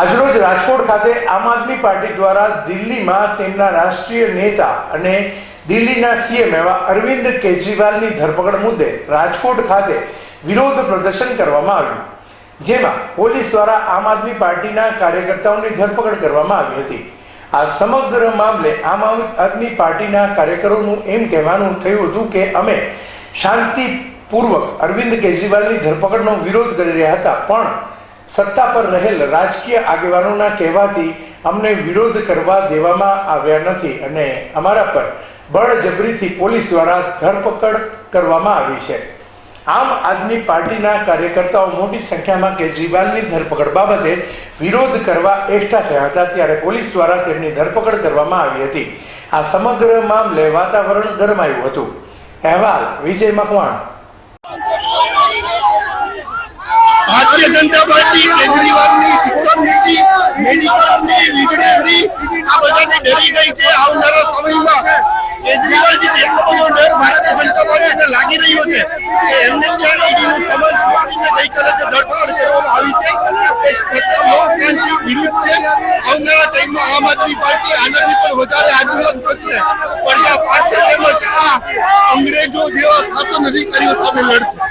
આજરોજ રાજકોટ ખાતે આમ આદમી પાર્ટી દ્વારા દિલ્હીમાં તેમના રાષ્ટ્રીય નેતા અને દિલ્હીના સીએમ એવા અરવિંદ કેજરીવાલની ધરપકડ મુદ્દે રાજકોટ ખાતે વિરોધ પ્રદર્શન કરવામાં આવ્યું, જેમાં પોલીસ દ્વારા આમ આદમી પાર્ટીના કાર્યકર્તાઓની ધરપકડ કરવામાં આવી હતી. આ સમગ્ર મામલે આમ આદમી પાર્ટીના કાર્યકરોનું એમ કહેવાનું થયું હતું કે અમે શાંતિપૂર્વક અરવિંદ કેજરીવાલની ધરપકડનો વિરોધ કરી રહ્યા હતા, પણ સત્તા પર રહેલ રાજકીય આગેવાનોના કહેવાથી અમને વિરોધ કરવા દેવામાં આવ્યા નથી અને અમારા પર બળજબરીથી પોલીસ દ્વારા ધરપકડ કરવામાં આવી છે. આમ આદમી પાર્ટીના કાર્યકર્તાઓ મોટી સંખ્યામાં કેજરીવાલની ધરપકડ બાબતે વિરોધ કરવા એકઠા થયા હતા ત્યારે પોલીસ દ્વારા તેમની ધરપકડ કરવામાં આવી હતી. આ સમગ્ર મામલે વાતાવરણ ગરમાયું હતું. અહેવાલ વિજય મકવાણા ભારતીય જનતા પાર્ટી કેજરીવાલની શિક્ષણ નીતિ મેડિકલની વીજળી ફ્રી આ બધાથી ડરી ગઈ છે આવનારા સમયમાં. કેજરીવાલજી એટલો બધો ડર ભારતીય જનતા પાર્ટીને લાગી રહ્યો છે કે એમને ત્યાં ઈડીનું સમન્સ મોકલીને ગઈકાલે જે ધરપકડ કરવામાં આવી છે એ ખતર લોકતાંત્રિક વિરુદ્ધ છે. આવનારા ટાઈમમાં આમ આદમી પાર્ટી આનાથી પણ વધારે આંદોલન કરશે. પણ આ પાસે તેમજ આ અંગ્રેજો જેવા શાસન અધિકારીઓ સામે લડશે.